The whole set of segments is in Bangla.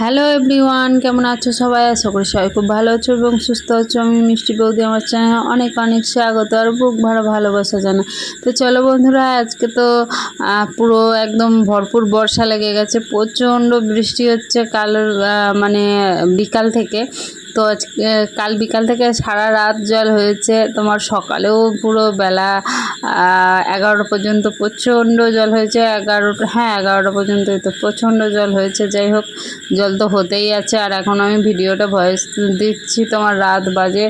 হ্যালো এভরিওয়ান কেমন আছো সবাই? আশা করি সবাই খুব ভালো আছো এবং সুস্থ আছো। আমি মিষ্টি বৌদি, আমার চ্যানেল অনেক অনেক স্বাগত আর বুক ভালো ভালোবাসা জানা। তো চলো বন্ধুরা, আজকে তো পুরো একদম ভরপুর বর্ষা লেগে গেছে। প্রচণ্ড বৃষ্টি হচ্ছে কাল মানে বিকাল থেকে। তো আজকে কাল বিকাল থেকে সারা রাত জল হয়েছে। তোমার সকালেও পুরো বেলা এগারোটা পর্যন্ত প্রচণ্ড জল হয়েছে। এগারোটা হ্যাঁ এগারোটা পর্যন্ত তো প্রচণ্ড জল হয়েছে। যাই হোক, জল তো হতেই আছে। আর এখন আমি ভিডিওটা ভয়েস দিচ্ছি তোমার রাত বাজে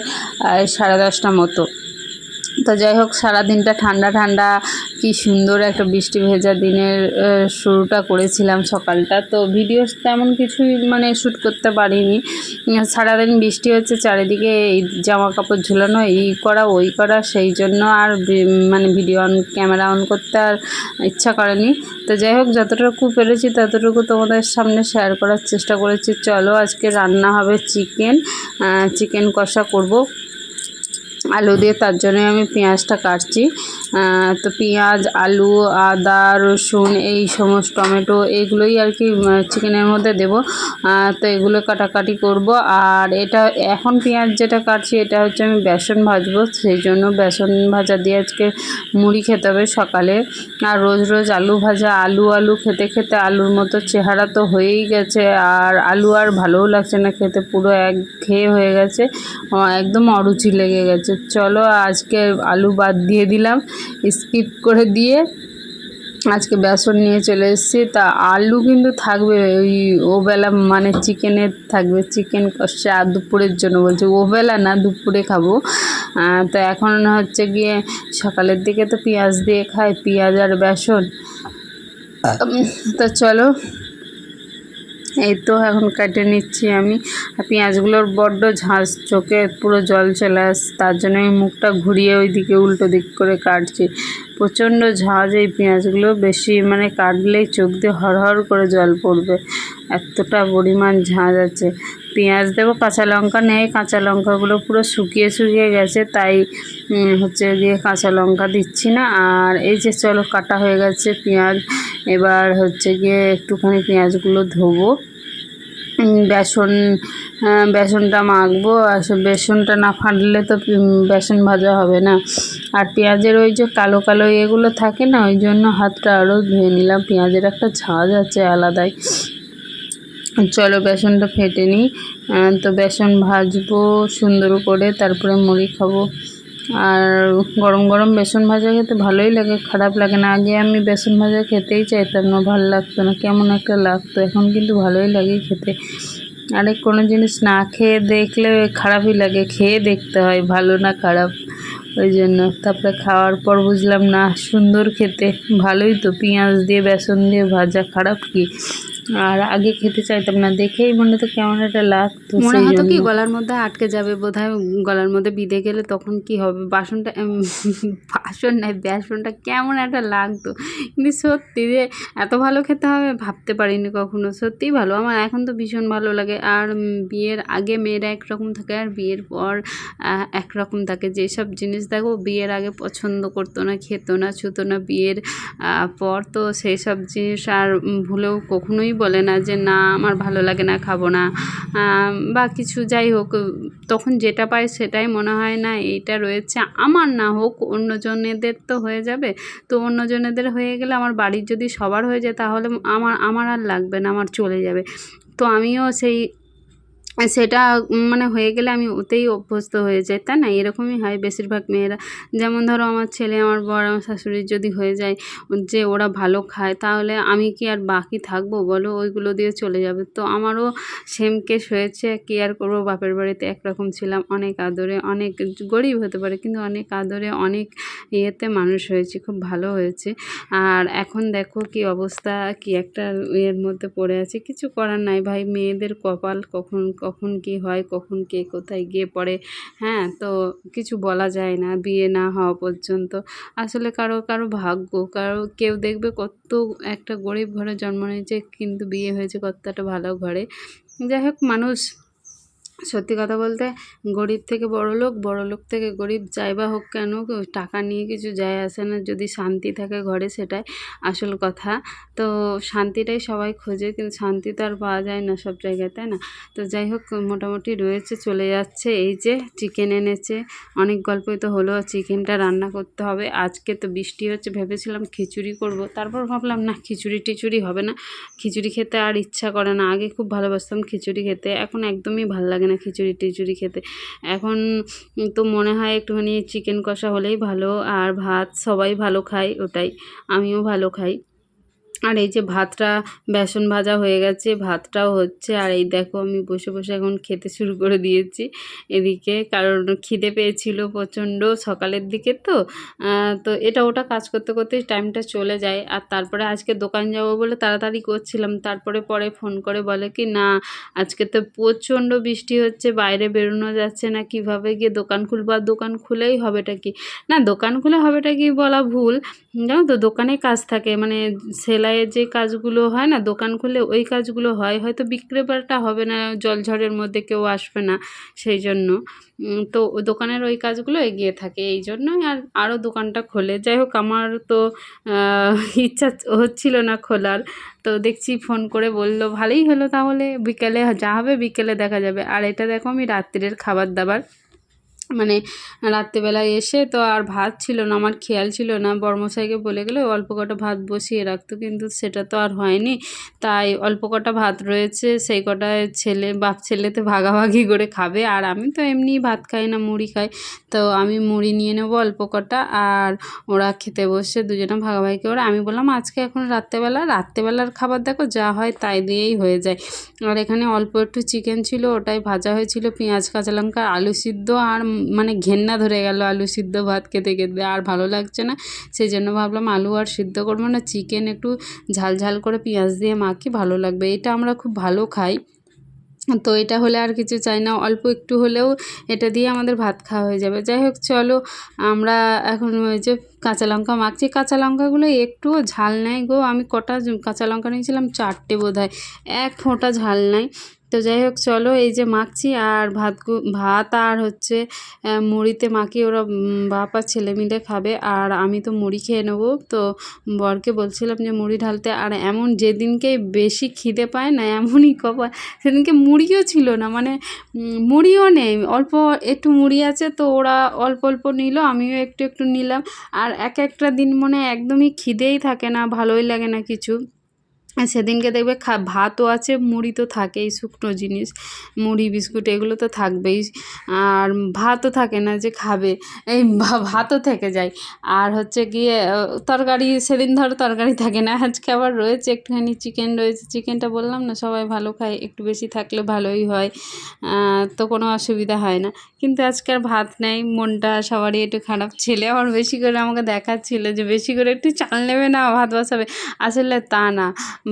সাড়ে দশটা মতো। তো যাই হোক, সারাদিনটা ঠান্ডা ঠান্ডা কি সুন্দর একটা বৃষ্টি ভেজা দিনের শুরুটা করেছিলাম সকালটা। তো ভিডিও তেমন কিছুই মানে শ্যুট করতে পারিনি। সারাদিন বৃষ্টি হচ্ছে, চারিদিকে এই জামা কাপড় ঝুলানো, এই করা, ওই করা, সেই জন্য আর মানে ভিডিও অন ক্যামেরা অন করতে আর ইচ্ছা করেনি। তো যাই হোক, যতটুকু পেরেছি ততটুকু তোমাদের সামনে শেয়ার করার চেষ্টা করেছি। চলো আজকে রান্না হবে চিকেন চিকেন কষা করব। আলু দিয়ে তার জন্য আমি পেঁয়াজটা কাটছি। তো পেঁয়াজ, আলু, আদা, রসুন এই সমস্ত টমেটো এইগুলোই আর কি চিকেনের মধ্যে দেব। তো এগুলো কাটাকাটি করব। আর এটা এখন পেঁয়াজ যেটা কাটছি, এটা হচ্ছে আমি বেসন ভাজবো। সেই জন্য বেসন ভাজা দিয়ে আজকে মুড়ি খেতে হবে সকালে। আর রোজ রোজ আলু ভাজা, আলু আলু খেতে খেতে আলুর মতো চেহারা তো হয়েই গেছে। আর আলু আর ভালোও লাগছে না, খেতে পুরো এক খেয়ে হয়ে গেছে। একদম অরুচি লেগে গেছে। চলো আজকে আলু বাদ দিয়ে দিলাম স্কিপ করে দিয়ে আজকে বেসন নিয়ে চলে এসেছি। তা আলু কিন্তু থাকবে ওই ওবেলা মানে চিকেনের থাকবে চিকেন কষা আর দুপুরের জন্য বলছি। ওবেলা না দুপুরে খাব। তো এখন হচ্ছে গিয়ে সকালের দিকে তো পেঁয়াজ দিয়ে খাই পেঁয়াজ আর বেসন। উম, তো চলো এই তো এখন কেটে নিচ্ছি আমি। পেঁয়াজগুলোর বড্ড ঝাঁজ চোখে পুরো জল চলে আসছে, তার জন্য আমি মুখটা ঘুরিয়ে ওই দিকে উল্টো দিক করে কাটছি। প্রচণ্ড ঝাঁজ এই পেঁয়াজগুলো, বেশি মানে কাটলেই চোখ দিয়ে হরহর করে জল পড়বে। এতটা পরিমাণ ঝাঁজ আছে। পেঁয়াজ দেবো কাঁচা লঙ্কা নেই, কাঁচা লঙ্কাগুলো পুরো শুকিয়ে শুকিয়ে গেছে, তাই হচ্ছে গিয়ে কাঁচা লঙ্কা দিচ্ছি না। আর এই যে চলো, কাটা হয়ে গেছে পেঁয়াজ, এবার হচ্ছে গিয়ে একটুখানি পেঁয়াজগুলো ধোবো। বেসন বেসনটা মাখবো, আর বেসনটা না ফাটলে তো বেসন ভাজা হবে না। আর পেঁয়াজের ওই যে কালো কালো এগুলো থাকে না, ওই জন্য হাতটা আরও ধুয়ে নিলাম। পেঁয়াজের একটা ঝাঁজ আছে আলাদাই। চলো বেসনটা ফেটে নিই। তো বেসন ভাজবো সুন্দর করে, তারপরে মুড়ি খাব। আর গরম গরম বেসন ভাজা খেতে ভালোই লাগে, খারাপ লাগে না। আগে আমি বেসন ভাজা খেতেই চাইতাম না, ভালো লাগতো না, কেমন একটা লাগতো। এখন কিন্তু ভালোই লাগে খেতে। আরে কোনো জিনিস না খেয়ে দেখলে খারাপই লাগে, খেয়ে দেখতে হয়, ভালো না খারাপ। ওই জন্য। তারপরে খাওয়ার পর বুঝলাম, না, সুন্দর খেতে। ভালোই তো, পেঁয়াজ দিয়ে, বেসন দিয়ে ভাজা, খারাপ কি? আর আগে খেতে চাইতাম না। দেখেই মনে তো কেমন একটা লাগতো মনে হতো কি গলার মধ্যে আটকে যাবে বোধহয় গলার মধ্যে বিঁধে গেলে তখন কি হবে? বাসনটা বাসন নাই বেসনটা কেমন একটা লাগতো। কিন্তু সত্যি যে এত ভালো খেতে হবে ভাবতে পারিনি কখনো। সত্যিই ভালো আমার এখন তো ভীষণ ভালো লাগে। আর বিয়ের আগে মেয়েরা একরকম থাকে আর বিয়ের পর একরকম থাকে। যেসব জিনিস দেখো বিয়ের আগে পছন্দ করতো না খেতো না ছুতো না বিয়ের পর তো সেই সব জিনিস আর ভুলেও কখনোই বলে না যে, না, আমার ভালো লাগে না, খাব না। বা কিছু যাই হোক, তখন যেটা পায় সেটাই মনে হয় না, এইটা রয়েছে। আমার না হোক, অন্যজনেদের তো হয়ে যাবে। তো অন্যজনেদের হয়ে গেলে আমার বাড়ির যদি সবার হয়ে যায়, তাহলে আমার আমার আর লাগবে না, আমার চলে যাবে। তো আমিও সেই সেটা মানে হয়ে গেলে আমি ওতেই অভ্যস্ত হয়ে যাই, তাই না? এরকমই হয় বেশিরভাগ মেয়েরা। যেমন ধরো আমার ছেলে, আমার বর, আমার শাশুড়ির যদি হয়ে যায়, যে ওরা ভালো খায়, তাহলে আমি কি আর বাকি থাকব? বলো, ওইগুলো দিয়ে চলে যাবে। তো আমারও সেম কেস হয়েছে, কি আর করব? বাপের বাড়িতে একরকম ছিলাম, অনেক আদরে, অনেক গরিব হতে পারে, কিন্তু অনেক আদরে, অনেক ইয়েতে মানুষ হয়েছে, খুব ভালো হয়েছে। আর এখন দেখো কি অবস্থা, কি একটা ইয়ের মধ্যে পড়ে আছে, কিছু করার নাই ভাই, মেয়েদের কপাল কখন কখন কি হয়, কখন কে কোথায় গিয়ে পড়ে হ্যাঁ? তো কিছু বলা যায় না, বিয়ে না হওয়া পর্যন্ত। আসলে কারও কারও ভাগ্য, কারও, কেউ দেখবে কত একটা গরিব ঘরে জন্ম নিয়েছে, কিন্তু বিয়ে হয়েছে কত একটা ভালো ঘরে। যাই হোক, মানুষ সত্যি কথা বলতে গরিব থেকে বড় লোক বড় লোক থেকে গরিব, যাই বা হোক কেন টাকা নিয়ে কিছু যায় আসে না। যদি শান্তি থাকে ঘরে, সেটাই আসল কথা। তো শান্তিটাই সবাই খোঁজে, কিন্তু শান্তি তো আর পাওয়া যায় না সব জায়গায়, তাই না? তো যাই হোক, মোটামুটি রয়েছে, চলে যাচ্ছে। এই যে চিকেন এনেছে, অনেক গল্পই তো হলো চিকেনটা রান্না করতে হবে। আজকে তো বৃষ্টি হচ্ছে, ভেবেছিলাম খিচুড়ি করব। তারপর ভাবলাম, না, খিচুড়ি টিচুড়ি হবে না। খিচুড়ি খেতে আর ইচ্ছা করে না। আগে খুব ভালোবাসতাম খিচুড়ি খেতে। এখন একদমই ভালো লাগে না খিচুড়ি টিচুড়ি খেতে। এখন তো মনে হয় একটুখানি চিকেন কষা হলেই ভালো, আর ভাত সবাই ভালো খায়, ওটাই। আমিও ভালো খাই। আর এই যে ভাতটা, বেসন ভাজা হয়ে গেছে, ভাতটাও হচ্ছে। আর এই দেখো আমি বসে বসে এখন খেতে শুরু করে দিয়েছি। এদিকে কারণ খিদে পেয়েছিল প্রচণ্ড সকালের দিকে তো। তো এটা ওটা কাজ করতে করতেই টাইমটা চলে যায়। আর তারপরে আজকে দোকান যাব বলে তাড়াতাড়ি করছিলাম। তারপরে পরে ফোন করে বলে কি, না, আজকে তো প্রচণ্ড বৃষ্টি হচ্ছে, বাইরে বেরোনো যাচ্ছে না, কীভাবে গিয়ে দোকান খুলবো আর দোকান খুলেই হবেটা কি? না, দোকান খুলে হবেটা কি বলা ভুল। জানো তো দোকানে কাজ থাকে। মানে সেলাইয়ের যে কাজগুলো হয় না, দোকান খুলে ওই কাজগুলো হয়, হয়তো বিক্রেতাটা হবে না জল ঝড়ের মধ্যে কেউ আসবে না সেই জন্য। তো দোকানের ওই কাজগুলো এগিয়ে থাকে এই জন্যই আর আরও দোকানটা খোলে। যাই হোক, আমার তো ইচ্ছা হচ্ছিল না খোলার। তো দেখছি ফোন করে বলল, ভালোই হলো তাহলে, বিকেলে, যা হবে বিকেলে দেখা যাবে। আর এটা দেখো আমি রাত্রের খাবার দাবার। মানে রাত্রেবেলায় এসে তো আর ভাত ছিল না, আমার খেয়াল ছিল না। বর্মশাইকে বলে গেলে, অল্প কটা ভাত বসিয়ে রাখতো, কিন্তু সেটা তো আর হয়নি। তাই অল্প কটা ভাত রয়েছে, সেই কটায় ছেলে, বাপ ছেলেতে ভাগাভাগি করে খাবে। আর আমি তো এমনি ভাত খাই না, মুড়ি খাই। তো আমি মুড়ি নিয়ে নেব অল্প কটা, আর ওরা খেতে বসে দুজনে ভাগাভাগি করে। আমি বললাম, আজকে এখন রাত্রেবেলা, রাত্রেবেলার খাবার দেখো, যা হয় তাই দিয়েই হয়ে যায়। আর এখানে অল্প একটু চিকেন ছিল, ওটাই ভাজা হয়েছিল, পেঁয়াজ, কাঁচা লঙ্কা, আলু সিদ্ধ, আর মানে ঘেন্না ধরে গেল আলু সিদ্ধ ভাত খেতে খেতে, আর ভালো লাগছে না। সেই জন্য ভাবলাম আলু আর সিদ্ধ করব না, চিকেন একটু ঝাল ঝাল করে পেঁয়াজ দিয়ে মাখি, ভালো লাগবে। এটা আমরা খুব ভালো খাই। তো এটা হলে আর কিছু চাই না, অল্প একটু হলেও এটা দিয়ে আমাদের ভাত খাওয়া হয়ে যাবে। যাই হোক, চলো আমরা এখন ওই যে কাঁচা লঙ্কা মাখছি। কাঁচা লঙ্কাগুলো একটুও ঝাল নেই গো। আমি কটা কাঁচা লঙ্কা নিয়েছিলাম, চারটে বোধ হয় এক ফোঁটা ঝাল নাই। তো যাই হোক, চলো এই যে মাখছি আর ভাত ভাত আর হচ্ছে মুড়িতে মাখিয়ে ওরা বাপ আর ছেলে মিলে খাবে। আর আমি তো মুড়ি খেয়ে নেব। তো বরকে বলছিলাম যে মুড়ি ঢালতে। আর এমন যেদিনকে বেশি খিদে পায় না, এমনই কপাল। সেদিনকে মুড়িও ছিল না। মানে মুড়িও নেই। অল্প একটু মুড়ি আছে তো ওরা অল্প অল্প নিল। আমিও একটু একটু নিলাম। আর এক একটা দিন মনে একদমই খিদেই থাকে না, ভালোই লাগে না কিছু। সেদিনকে দেখবে খা, ভাতও আছে, মুড়ি তো থাকেই, শুকনো জিনিস, মুড়ি, বিস্কুট, এগুলো তো থাকবেই। আর ভাতও থাকে না যে খাবে, এই ভাতও থেকে যায়। আর হচ্ছে গিয়ে তরকারি, সেদিন ধরো তরকারি থাকে না, আজকে আবার রয়েছে একটুখানি চিকেন রয়েছে, চিকেনটা বললাম না, সবাই ভালো খায়, একটু বেশি থাকলে ভালোই হয়। তো কোনো অসুবিধা হয় না। কিন্তু আজকে আর ভাত নেই, মনটা সবারই একটু খারাপ ছেলে। আবার বেশি করে আমাকে দেখাচ্ছিল যে বেশি করে একটু চাল নেবে না, ভাত বসাবে। আসলে তা না।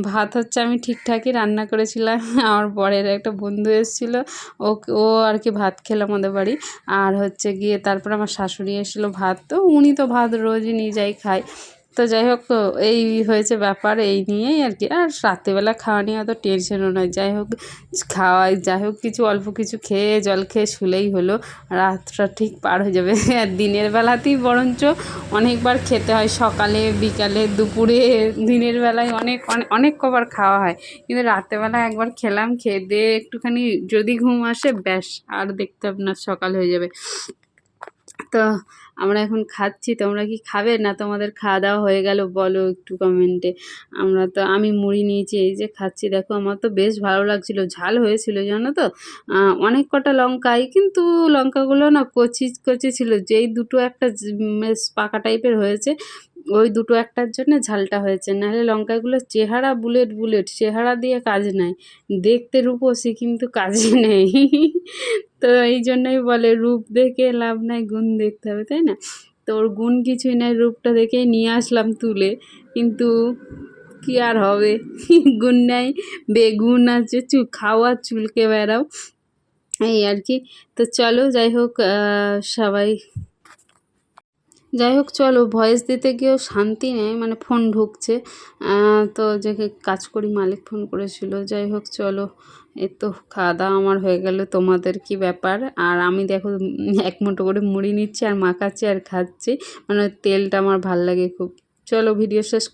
ভাত হচ্ছে আমি ঠিকঠাকই রান্না করেছিলাম। আমার বরের একটা বন্ধু এসেছিল। ও ও আর কি ভাত খেলো আমাদের বাড়ি। আর হচ্ছে গিয়ে তারপর আমার শাশুড়ি এসেছিল ভাত। তো উনি তো ভাত রোজই নিয়ে যাই খায়। তো যাই হোক এই হয়েছে ব্যাপার, এই নিয়েই আর কি। আর রাত্রেবেলা খাওয়া নিয়ে অত টেনশনও নয়। যাই হোক খাওয়াই যাই হোক কিছু অল্প কিছু খেয়ে, জল খেয়ে শুলেই হলো। রাতটা ঠিক পার হয়ে যাবে। আর দিনের বেলাতেই বরঞ্চ অনেকবার খেতে হয়। সকালে, বিকালে, দুপুরে, দিনের বেলায় অনেক অনেক অনেক কবার খাওয়া হয়। কিন্তু রাত্রেবেলা একবার খেলাম, খেয়ে দিয়ে একটুখানি যদি ঘুম আসে, ব্যাস, আর দেখতে আপনার সকাল হয়ে যাবে। তো আমরা এখন খাচ্ছি, তোমরা কি খাবে? না, তোমাদের খাওয়া দাওয়া হয়ে গেল, বলো একটু কমেন্টে আমরা তো, আমি মুড়ি নিয়েছি, এই যে খাচ্ছি। দেখো, আমার তো বেশ ভালো লাগছিল, ঝাল হয়েছিল, জানো তো? অনেক কটা লঙ্কাই কিন্তু লঙ্কাগুলো না কচি কচি ছিল, যেই দুটো একটা পাকা টাইপের হয়েছে। ওই দুটো একটার জন্য ঝালটা হয়েছে। নাহলে লঙ্কাগুলো চেহারা বুলেট বুলেট, চেহারা দিয়ে কাজ নাই। দেখতে রূপসী কিন্তু কাজে নেই। তো এই জন্যই বলে, রূপ দেখে লাভ নাই, গুণ দেখতে হবে, তাই না? তো ওর গুণ কিছুই নাই, রূপটা দেখেই নিয়ে আসলাম তুলে। কিন্তু কি আর হবে? গুণ নাই, বেগুন আছে চু খাওয়া চুলকে বেড়াও। এই আর কি। তো চলো, যাই হোক সবাই যাই হোক, চলো ভয়েস দিতে গিয়েও শান্তি নেই মানে ফোন ঢুকছে। তো যে কাজ করি মালিক ফোন করেছিল। যাই হোক, চলো এ তো খাওয়া দাওয়া আমার হয়ে গেল, তোমাদের কি ব্যাপার? আর আমি দেখো, এক মুঠো করে মুড়ি নিচ্ছি আর মাখাচ্ছি আর খাচ্ছি মানে তেলটা আমার ভালো লাগে খুব। চলো ভিডিও শেষ